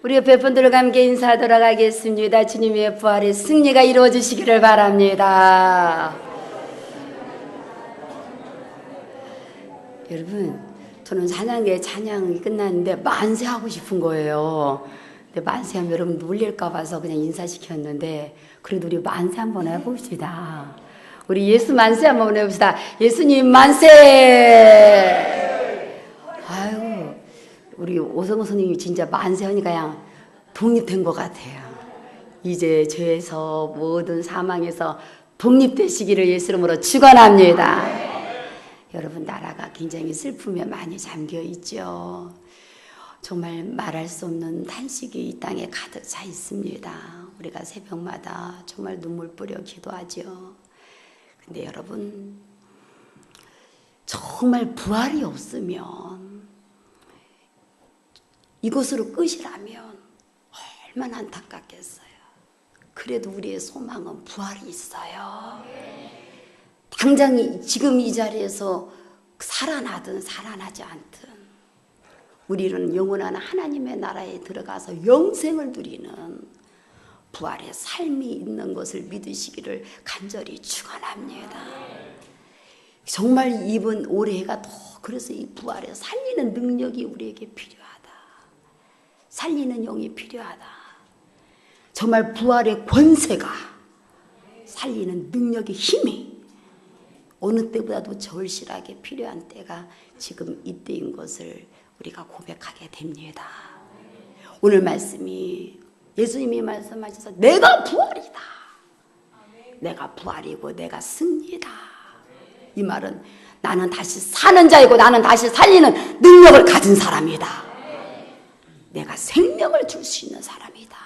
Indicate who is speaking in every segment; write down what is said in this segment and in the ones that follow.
Speaker 1: 우리 옆에 분들과 함께 인사하도록 하겠습니다. 주님의 부활의 승리가 이루어지시기를 바랍니다. 여러분, 저는 찬양계 찬양이 끝났는데 만세하고 싶은 거예요. 근데 만세하면 여러분 놀릴까 봐서 그냥 인사시켰는데 그래도 우리 만세 한번 해봅시다. 우리 예수 만세 한번 해봅시다. 예수님 만세! 우리 오성호 선생님이 진짜 만세하니까 그냥 독립된 것 같아요. 이제 죄에서 모든 사망에서 독립되시기를 예수 이름으로 축원합니다. 여러분 나라가 굉장히 슬픔에 많이 잠겨 있죠. 정말 말할 수 없는 탄식이 이 땅에 가득 차 있습니다. 우리가 새벽마다 정말 눈물 뿌려 기도하죠. 근데 여러분 정말 부활이 없으면 이것으로 끝이라면 얼마나 안타깝겠어요. 그래도 우리의 소망은 부활이 있어요. 당장 이- 지금 이 자리에서 살아나든 살아나지 않든 우리는 영원한 하나님의 나라에 들어가서 영생을 누리는 부활의 삶이 있는 것을 믿으시기를 간절히 축원합니다. 정말 이번 올해가 더 그래서 이 부활에 살리는 능력이 우리에게 필요하다. 살리는 영이 필요하다. 정말 부활의 권세가 살리는 능력의 힘이 어느 때보다도 절실하게 필요한 때가 지금 이때인 것을 우리가 고백하게 됩니다. 오늘 말씀이 예수님이 말씀하셔서 내가 부활이다. 내가 부활이고 내가 승리다. 이 말은 나는 다시 사는 자이고 나는 다시 살리는 능력을 가진 사람이다. 내가 생명을 줄 수 있는 사람이다.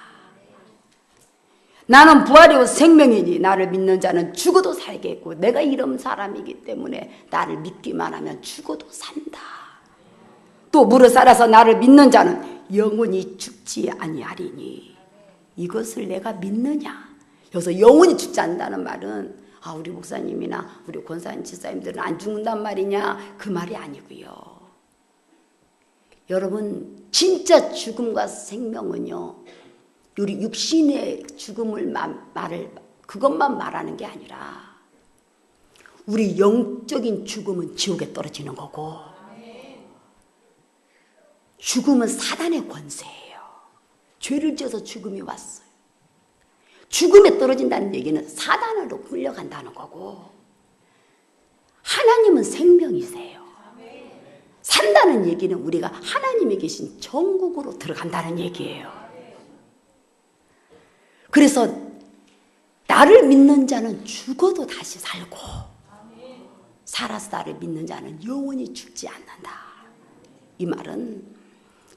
Speaker 1: 나는 부활이고 생명이니 나를 믿는 자는 죽어도 살겠고 내가 이런 사람이기 때문에 나를 믿기만 하면 죽어도 산다. 또 무릇 살아서 나를 믿는 자는 영원히 죽지 아니하리니 이것을 내가 믿느냐? 여기서 영원히 죽지 않는다는 말은 아 우리 목사님이나 우리 권사님 지사님들은 안 죽는단 말이냐 그 말이 아니고요. 여러분 진짜 죽음과 생명은요 우리 육신의 죽음을 마- 말을 그것만 말하는 게 아니라 우리 영적인 죽음은 지옥에 떨어지는 거고 죽음은 사단의 권세예요. 죄를 지어서 죽음이 왔어요. 죽음에 떨어진다는 얘기는 사단으로 굴려간다는 거고 하나님은 생명이세요. 산다는 얘기는 우리가 하나님이 계신 천국으로 들어간다는 얘기예요. 그래서 나를 믿는 자는 죽어도 다시 살고 살아서 나를 믿는 자는 영원히 죽지 않는다. 이 말은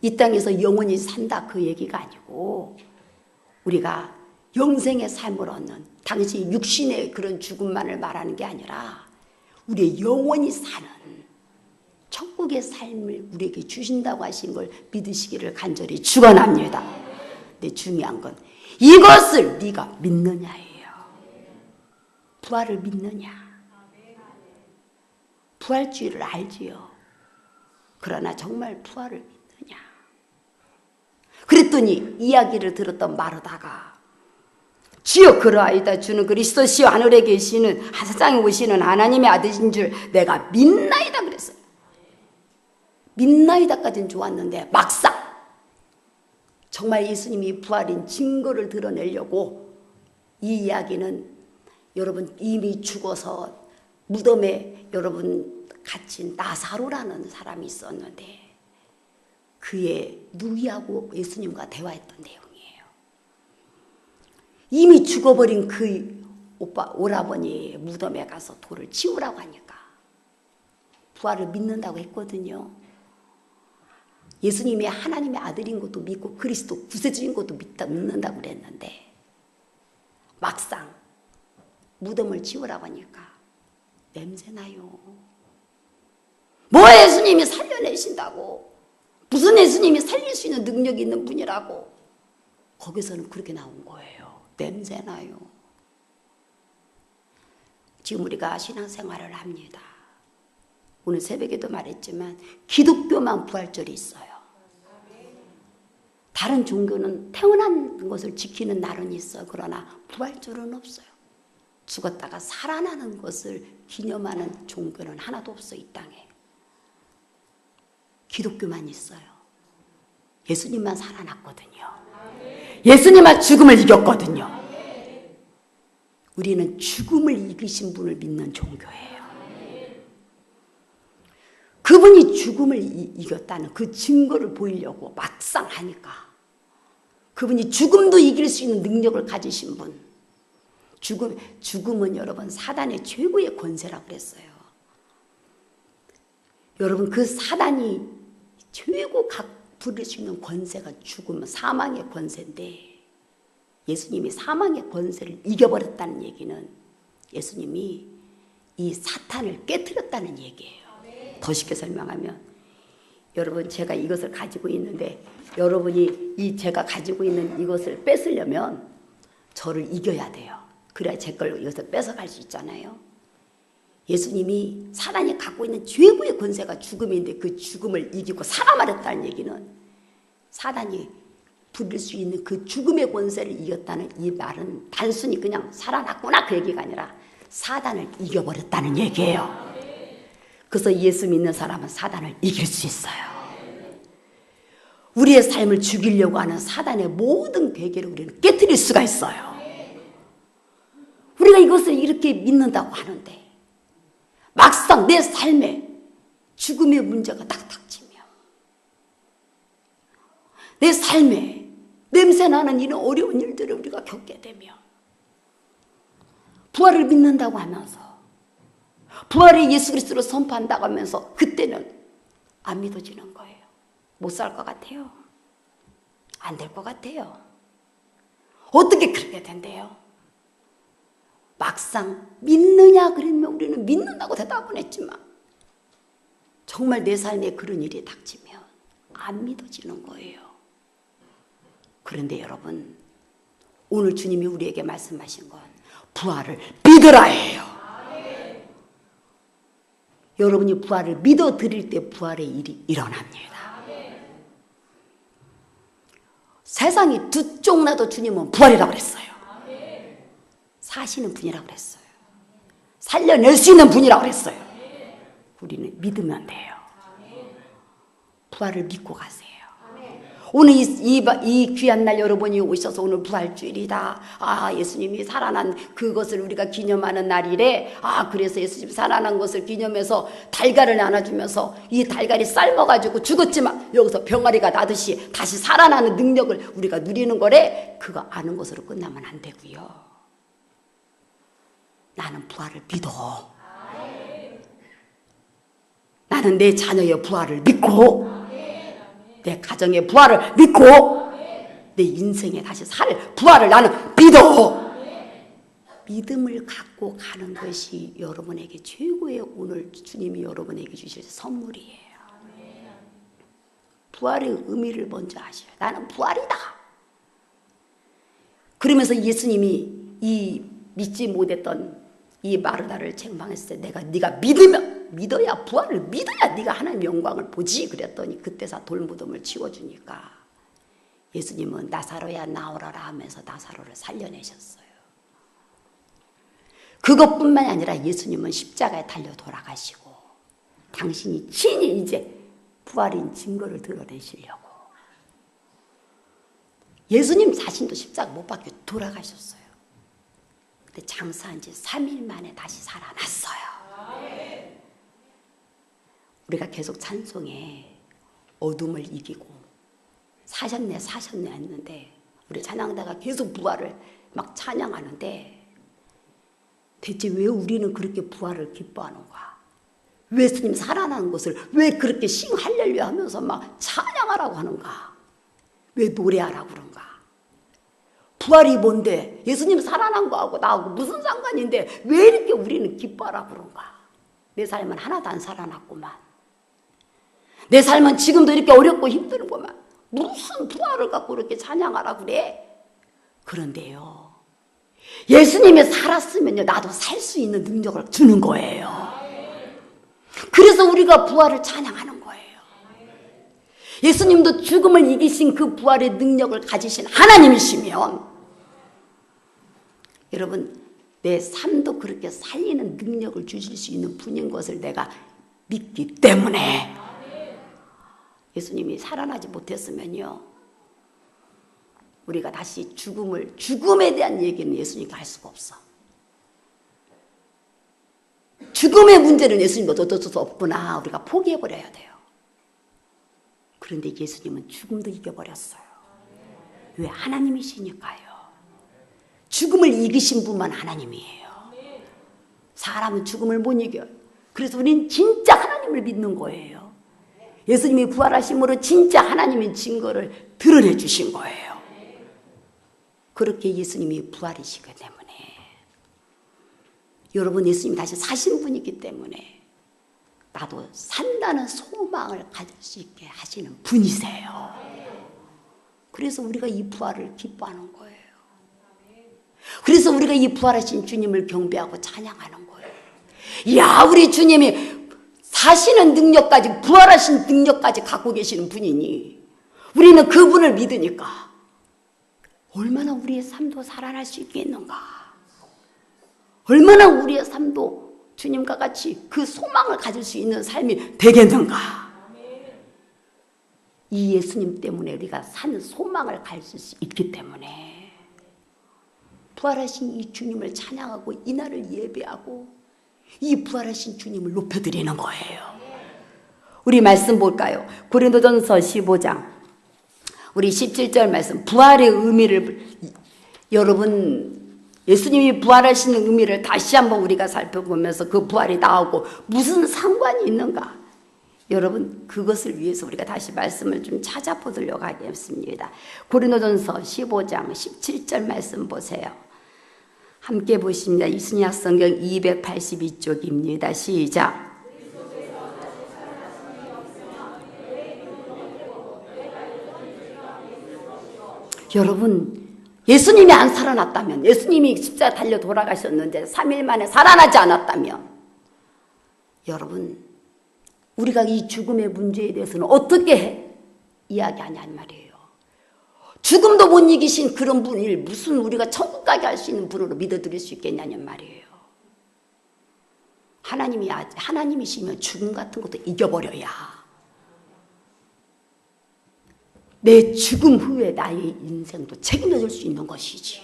Speaker 1: 이 땅에서 영원히 산다 그 얘기가 아니고 우리가 영생의 삶을 얻는 당시 육신의 그런 죽음만을 말하는 게 아니라 우리의 영원히 사는 천국의 삶을 우리에게 주신다고 하신 걸 믿으시기를 간절히 축원합니다. 근데 중요한 건 이것을 네가 믿느냐예요. 부활을 믿느냐. 부활주의를 알지요. 그러나 정말 부활을 믿느냐. 그랬더니 이야기를 들었던 마르다가 주여 그러하이다 주는 그리스도시요 하늘에 계시는 하사장에 오시는 하나님의 아들인 줄 내가 믿나이다 그랬어요. 믿나이다까지는 좋았는데 막상 정말 예수님이 부활인 증거를 드러내려고 이 이야기는 여러분 이미 죽어서 무덤에 여러분 갇힌 나사로라는 사람이 있었는데 그의 누이하고 예수님과 대화했던 내용이에요. 이미 죽어버린 그 오빠 오라버니 무덤에 가서 돌을 치우라고 하니까 부활을 믿는다고 했거든요. 예수님이 하나님의 아들인 것도 믿고 그리스도 구세주인 것도 믿다 믿는다고 그랬는데 막상 무덤을 치우라고 하니까 냄새나요. 뭐 예수님이 살려내신다고 무슨 예수님이 살릴 수 있는 능력이 있는 분이라고 거기서는 그렇게 나온 거예요. 냄새나요. 지금 우리가 신앙생활을 합니다. 오늘 새벽에도 말했지만 기독교만 부활절이 있어요. 다른 종교는 태어난 것을 지키는 날은 있어. 그러나 부활절은 없어요. 죽었다가 살아나는 것을 기념하는 종교는 하나도 없어, 이 땅에. 기독교만 있어요. 예수님만 살아났거든요. 예수님만 죽음을 이겼거든요. 우리는 죽음을 이기신 분을 믿는 종교예요. 그분이 죽음을 이- 이겼다는 그 증거를 보이려고 막상 하니까 그분이 죽음도 이길 수 있는 능력을 가지신 분. 죽음, 죽음은 여러분 사단의 최고의 권세라 그랬어요. 여러분 그 사단이 최고 각 부릴 수 있는 권세가 죽음, 사망의 권세인데 예수님이 사망의 권세를 이겨버렸다는 얘기는 예수님이 이 사탄을 깨뜨렸다는 얘기예요. 더 쉽게 설명하면 여러분 제가 이것을 가지고 있는데 여러분이 이 제가 가지고 있는 이것을 뺏으려면 저를 이겨야 돼요. 그래야 제걸 여기서 뺏어갈 수 있잖아요. 예수님이 사단이 갖고 있는 최고의 권세가 죽음인데 그 죽음을 이기고 살아말했다는 얘기는 사단이 부릴 수 있는 그 죽음의 권세를 이겼다는 이 말은 단순히 그냥 살아났구나 그 얘기가 아니라 사단을 이겨버렸다는 얘기예요. 그래서 예수 믿는 사람은 사단을 이길 수 있어요. 우리의 삶을 죽이려고 하는 사단의 모든 계계를 우리는 깨뜨릴 수가 있어요. 우리가 이것을 이렇게 믿는다고 하는데 막상 내 삶에 죽음의 문제가 딱 닥치면 내 삶에 냄새나는 이런 어려운 일들을 우리가 겪게 되면 부활을 믿는다고 하면서 부활의 예수 그리스도를 선포한다고 하면서 그때는 안 믿어지는 거예요. 못 살 것 같아요. 안 될 것 같아요. 어떻게 그렇게 된대요? 막상 믿느냐 그러면 우리는 믿는다고 대답은 했지만 정말 내 삶에 그런 일이 닥치면 안 믿어지는 거예요. 그런데 여러분 오늘 주님이 우리에게 말씀하신 건 부활을 믿으라 예요. 여러분이 부활을 믿어 드릴 때 부활의 일이 일어납니다. 세상이 두 쪽 나도 주님은 부활이라고 그랬어요. 사시는 분이라고 그랬어요. 살려낼 수 있는 분이라고 그랬어요. 우리는 믿으면 돼요. 부활을 믿고 가세요. 오늘 이, 이, 이 귀한 날 여러분이 오셔서 오늘 부활주일이다. 아, 예수님이 살아난 그것을 우리가 기념하는 날이래. 아, 그래서 예수님 살아난 것을 기념해서 달걀을 나눠주면서 이 달걀이 삶아가지고 죽었지만 여기서 병아리가 나듯이 다시 살아나는 능력을 우리가 누리는 거래. 그거 아는 것으로 끝나면 안 되고요. 나는 부활을 믿어. 나는 내 자녀의 부활을 믿고 내 가정의 부활을 믿고 내 인생에 다시 살 부활을 나는 믿어. 믿음을 갖고 가는 것이 여러분에게 최고의 오늘 주님이 여러분에게 주실 선물이에요. 부활의 의미를 먼저 아셔요. 나는 부활이다. 그러면서 예수님이 이 믿지 못했던 이 마르다를 책망했을 때 내가 네가 믿으면 믿어야 부활을 믿어야 네가 하나님 영광을 보지 그랬더니 그때서 돌무덤을 치워주니까 예수님은 나사로야 나오라라 하면서 나사로를 살려내셨어요. 그것뿐만이 아니라 예수님은 십자가에 달려 돌아가시고 당신이 친히 이제 부활인 증거를 드러내시려고 예수님 자신도 십자가 못 박혀 돌아가셨어요. 근데 장사한 지 3일 만에 다시 살아났어요. 우리가 계속 찬송에 어둠을 이기고 사셨네 사셨네 했는데 우리 찬양다가 계속 부활을 막 찬양하는데 대체 왜 우리는 그렇게 부활을 기뻐하는가? 왜 예수님 살아나는 것을 왜 그렇게 싱 할렐루야 하면서 막 찬양하라고 하는가? 왜 노래하라고 그런가? 부활이 뭔데? 예수님 살아난 거하고 나하고 무슨 상관인데 왜 이렇게 우리는 기뻐하라고 그런가? 내 삶은 하나도 안 살아났구만. 내 삶은 지금도 이렇게 어렵고 힘드는구만. 무슨 부활을 갖고 이렇게 찬양하라 그래? 그런데요. 예수님이 살았으면요. 나도 살 수 있는 능력을 주는 거예요. 그래서 우리가 부활을 찬양하는 거예요. 예수님도 죽음을 이기신 그 부활의 능력을 가지신 하나님이시면 여러분 내 삶도 그렇게 살리는 능력을 주실 수 있는 분인 것을 내가 믿기 때문에 예수님이 살아나지 못했으면요 우리가 다시 죽음을 죽음에 대한 얘기는 예수님께 할 수가 없어. 죽음의 문제는 예수님도 어쩔 수 없구나 우리가 포기해 버려야 돼요. 그런데 예수님은 죽음도 이겨버렸어요. 왜 하나님이시니까요. 죽음을 이기신 분만 하나님이에요. 사람은 죽음을 못 이겨요. 그래서 우리는 진짜 하나님을 믿는 거예요. 예수님이 부활하심으로 진짜 하나님의 증거를 드러내 주신 거예요. 그렇게 예수님이 부활이시기 때문에 여러분 예수님이 다시 사신 분이기 때문에 나도 산다는 소망을 가질 수 있게 하시는 분이세요. 그래서 우리가 이 부활을 기뻐하는 거예요. 그래서 우리가 이 부활하신 주님을 경배하고 찬양하는 거예요. 야, 우리 주님이 사시는 능력까지, 부활하신 능력까지 갖고 계시는 분이니, 우리는 그분을 믿으니까, 얼마나 우리의 삶도 살아날 수 있겠는가. 얼마나 우리의 삶도 주님과 같이 그 소망을 가질 수 있는 삶이 되겠는가. 이 예수님 때문에 우리가 산 소망을 가질 수 있기 때문에 부활하신 이 주님을 찬양하고 이날을 예배하고 이 부활하신 주님을 높여드리는 거예요. 우리 말씀 볼까요? 고린도전서 15장 우리 17절 말씀 부활의 의미를 여러분 예수님이 부활하시는 의미를 다시 한번 우리가 살펴보면서 그 부활이 나오고 무슨 상관이 있는가? 여러분 그것을 위해서 우리가 다시 말씀을 좀 찾아보도록 하겠습니다. 고린도전서 15장 17절 말씀 보세요. 함께 보십니다. 이순약 성경 282쪽입니다. 시작. 여러분 예수님이 안 살아났다면 예수님이 십자 달려 돌아가셨는데 3일 만에 살아나지 않았다면 여러분 우리가 이 죽음의 문제에 대해서는 어떻게 이야기하냐는 말이에요. 죽음도 못 이기신 그런 분을 무슨 우리가 천국 가게 할 수 있는 분으로 믿어드릴 수 있겠냐는 말이에요. 하나님이 하나님이시면 죽음 같은 것도 이겨버려야 내 죽음 후에 나의 인생도 책임져 줄 수 있는 것이지.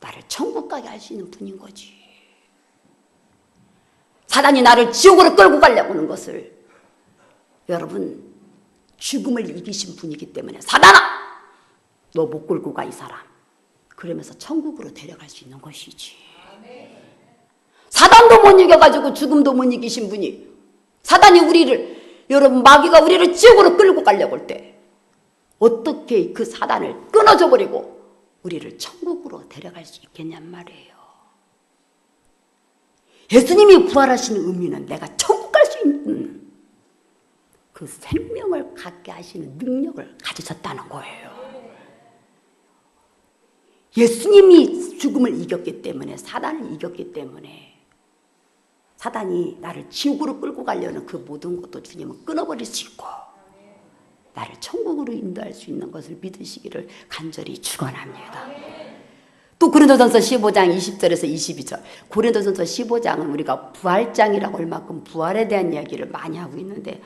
Speaker 1: 나를 천국 가게 할 수 있는 분인 거지. 사단이 나를 지옥으로 끌고 가려고 하는 것을 여러분 죽음을 이기신 분이기 때문에 사단아 너 못 끌고 가 이 사람 그러면서 천국으로 데려갈 수 있는 것이지 사단도 못 이겨가지고 죽음도 못 이기신 분이 사단이 우리를 여러분 마귀가 우리를 지옥으로 끌고 가려고 할 때 어떻게 그 사단을 끊어져 버리고 우리를 천국으로 데려갈 수 있겠냔 말이에요. 예수님이 부활하시는 의미는 내가 천국 갈 수 있는 그 생명을 갖게 하시는 능력을 가지셨다는 거예요. 예수님이 죽음을 이겼기 때문에 사단을 이겼기 때문에 사단이 나를 지옥으로 끌고 가려는 그 모든 것도 주님은 끊어버릴 수 있고 나를 천국으로 인도할 수 있는 것을 믿으시기를 간절히 축원합니다. 또 고린도전서 15장 20절에서 22절. 고린도전서 15장은 우리가 부활장이라고 할 만큼 부활에 대한 이야기를 많이 하고 있는데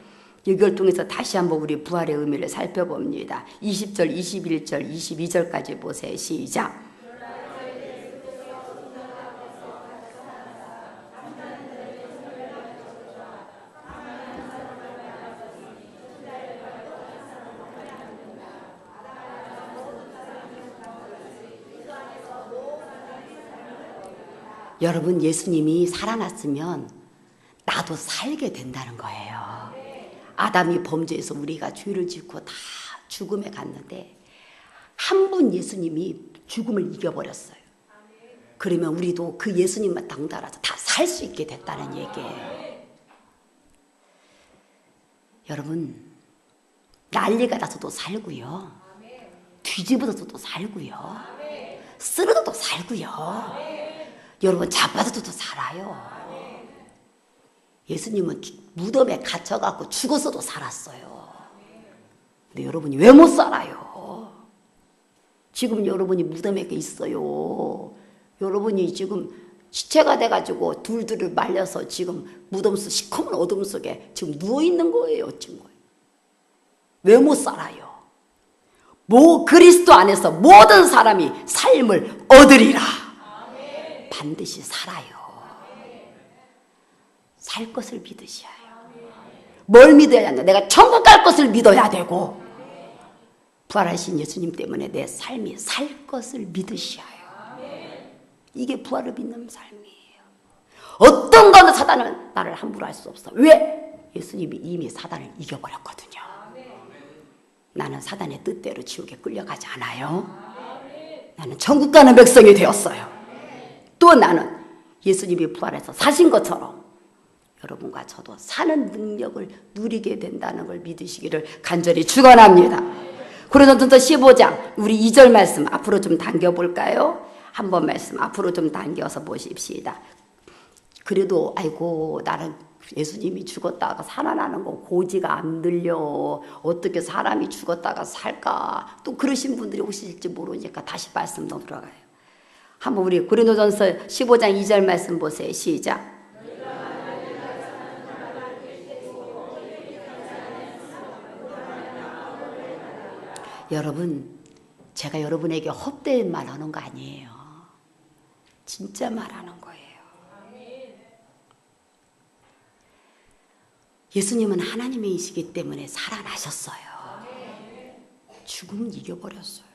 Speaker 1: 여기를 통해서 다시 한번 우리 부활의 의미를 살펴봅니다. 20절, 21절, 22절까지 보세요. 시작. 여러분 예수님이 살아났으면 나도 살게 된다는 거예요. 아담이 범죄해서 우리가 죄를 짓고 다 죽음에 갔는데 한 분 예수님이 죽음을 이겨버렸어요. 그러면 우리도 그 예수님만 당달아서 다 살 수 있게 됐다는 얘기예요. 여러분 난리가 나서도 살고요. 뒤집어져도 살고요. 쓰러져도 살고요. 여러분 자빠져도 살아요. 예수님은 무덤에 갇혀갖고 죽어서도 살았어요. 근데 여러분이 왜 못 살아요? 지금 여러분이 무덤에 있어요. 여러분이 지금 시체가 돼가지고 둘둘을 말려서 지금 무덤 속 시커먼 어둠 속에 지금 누워 있는 거예요, 지금. 왜 못 살아요? 모 그리스도 안에서 모든 사람이 삶을 얻으리라. 반드시 살아요. 살 것을 믿으셔야 해요. 뭘 믿어야 하냐? 내가 천국 갈 것을 믿어야 되고 부활하신 예수님 때문에 내 삶이 살 것을 믿으셔야 해요. 이게 부활을 믿는 삶이에요. 어떤 거는 사단은 나를 함부로 할 수 없어. 왜? 예수님이 이미 사단을 이겨버렸거든요. 나는 사단의 뜻대로 지옥에 끌려가지 않아요. 나는 천국 가는 백성이 되었어요. 또 나는 예수님이 부활해서 사신 것처럼 여러분과 저도 사는 능력을 누리게 된다는 걸 믿으시기를 간절히 축원합니다. 고린도전서 15장 우리 2절 말씀 앞으로 좀 당겨 볼까요? 한번 말씀 앞으로 좀 당겨서 보십시다. 그래도 아이고 나는 예수님이 죽었다가 살아나는 거 고지가 안 들려. 어떻게 사람이 죽었다가 살까? 또 그러신 분들이 오실지 모르니까 다시 말씀 더 들어가요. 한번 우리 고린도전서 15장 2절 말씀 보세요. 시작. 여러분, 제가 여러분에게 헛된 말 하는 거 아니에요. 진짜 말하는 거예요. 예수님은 하나님이시기 때문에 살아나셨어요. 죽음은 이겨버렸어요.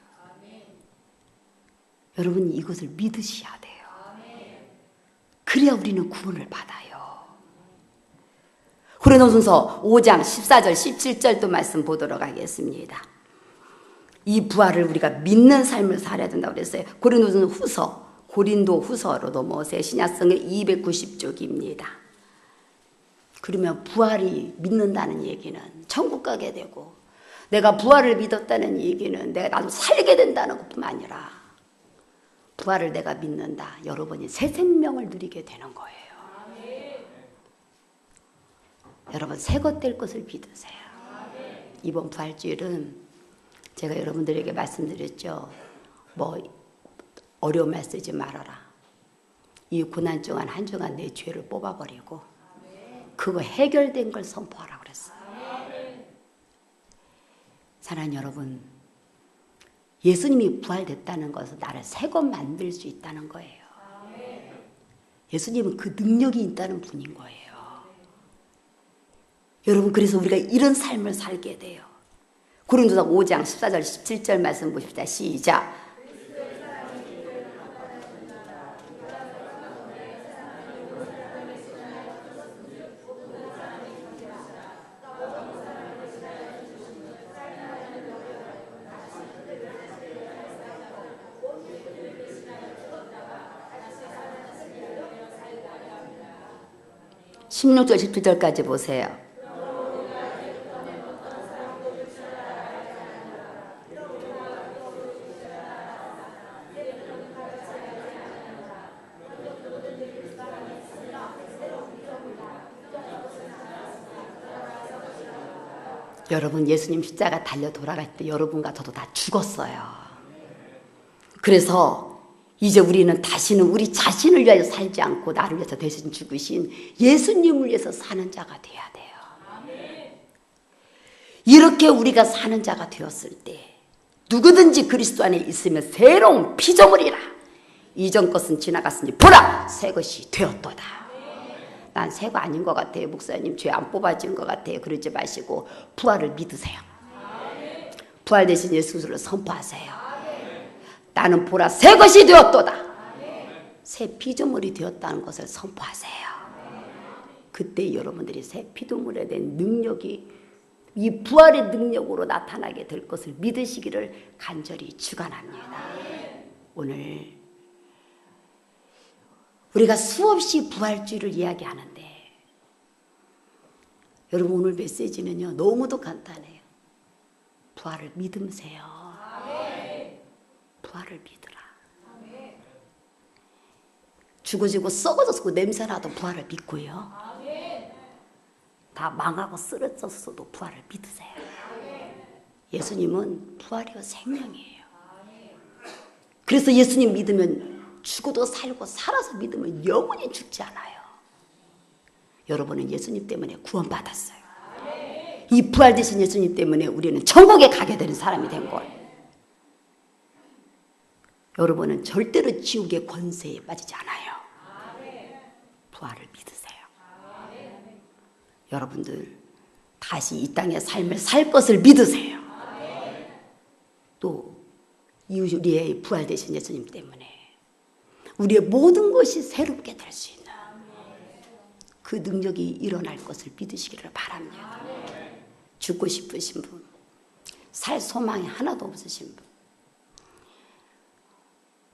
Speaker 1: 여러분 이것을 믿으셔야 돼요. 그래야 우리는 구원을 받아요. 고린도전서 5장 14절 17절도 말씀 보도록 하겠습니다. 이 부활을 우리가 믿는 삶을 살아야 된다고 그랬어요. 고린도전 후서, 고린도 후서로 넘어오세요. 신약성의 290쪽입니다. 그러면 부활이 믿는다는 얘기는 천국 가게 되고 내가 부활을 믿었다는 얘기는 내가 나도 살게 된다는 것뿐만 아니라 부활을 내가 믿는다. 여러분이 새 생명을 누리게 되는 거예요. 여러분 새 것 될 것을 믿으세요. 이번 부활주일은 제가 여러분들에게 말씀드렸죠. 뭐 어려운 말 쓰지 말아라. 이 고난 중한 한 주간 내 죄를 뽑아버리고 그거 해결된 걸 선포하라 그랬어요. 사랑하는 여러분, 예수님이 부활됐다는 것은 나를 새것 만들 수 있다는 거예요. 예수님은 그 능력이 있다는 분인 거예요. 여러분 그래서 우리가 이런 삶을 살게 돼요. 고린도서 5장 14절 17절 말씀 보십시다. 시작. 십육 절 17절까지 보세요. 여러분 예수님 십자가 달려 돌아갈 때 여러분과 저도 다 죽었어요. 그래서 이제 우리는 다시는 우리 자신을 위하여 살지 않고 나를 위해서 대신 죽으신 예수님을 위해서 사는 자가 돼야 돼요. 이렇게 우리가 사는 자가 되었을 때 누구든지 그리스도 안에 있으면 새로운 피조물이라 이전 것은 지나갔으니 보라 새 것이 되었도다. 난 새거 아닌 것 같아요. 목사님 죄 안 뽑아진 것 같아요. 그러지 마시고 부활을 믿으세요. 부활 대신 예수를 선포하세요. 나는 보라 새 것이 되었도다. 새 피조물이 되었다는 것을 선포하세요. 그때 여러분들이 새 피조물에 대한 능력이 이 부활의 능력으로 나타나게 될 것을 믿으시기를 간절히 축원합니다. 오늘 우리가 수없이 부활주의를 이야기하는데 여러분 오늘 메시지는요 너무도 간단해요. 부활을 믿으세요. 부활을 믿으라. 죽어지고 썩어졌고 냄새나도 부활을 믿고요. 다 망하고 쓰러졌어도 부활을 믿으세요. 예수님은 부활이요 생명이에요. 그래서 예수님 믿으면 죽어도 살고 살아서 믿으면 영원히 죽지 않아요. 여러분은 예수님 때문에 구원받았어요. 이 부활되신 예수님 때문에 우리는 천국에 가게 되는 사람이 된 거예요. 여러분은 절대로 지옥의 권세에 빠지지 않아요. 부활을 믿으세요. 여러분들 다시 이 땅의 삶을 살 것을 믿으세요. 또 우리의 부활되신 예수님 때문에 우리의 모든 것이 새롭게 될 수 있는 그 능력이 일어날 것을 믿으시기를 바랍니다. 죽고 싶으신 분, 살 소망이 하나도 없으신 분,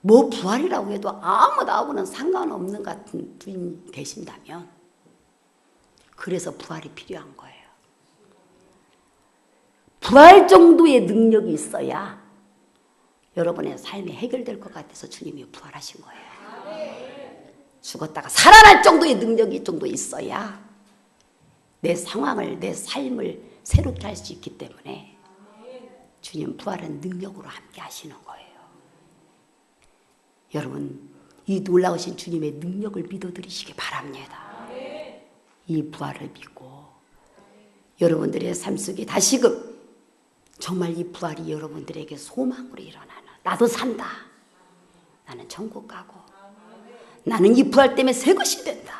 Speaker 1: 뭐 부활이라고 해도 아무 나하고는 상관없는 같은 분이 계신다면 그래서 부활이 필요한 거예요. 부활 정도의 능력이 있어야 여러분의 삶이 해결될 것 같아서 주님이 부활하신 거예요. 죽었다가 살아날 정도의 능력이 정도 있어야 내 상황을, 내 삶을 새롭게 할 수 있기 때문에 주님 부활은 능력으로 함께 하시는 거예요. 여러분, 이 놀라우신 주님의 능력을 믿어드리시기 바랍니다. 이 부활을 믿고 여러분들의 삶 속에 다시금 정말 이 부활이 여러분들에게 소망으로 일어나는 나도 산다. 나는 천국 가고 나는 이 부활 때문에 새 것이 된다.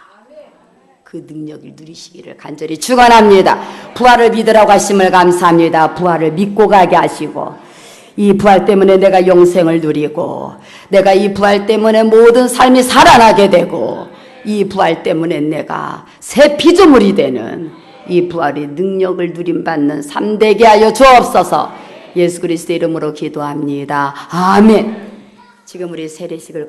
Speaker 1: 그 능력을 누리시기를 간절히 축원합니다. 부활을 믿으라고 하심을 감사합니다. 부활을 믿고 가게 하시고 이 부활 때문에 내가 영생을 누리고 내가 이 부활 때문에 모든 삶이 살아나게 되고 이 부활 때문에 내가 새 피조물이 되는 이 부활의 능력을 누림받는 삶 되게 하여 주옵소서 예수 그리스도 이름으로 기도합니다. 아멘. 지금 우리 세례식을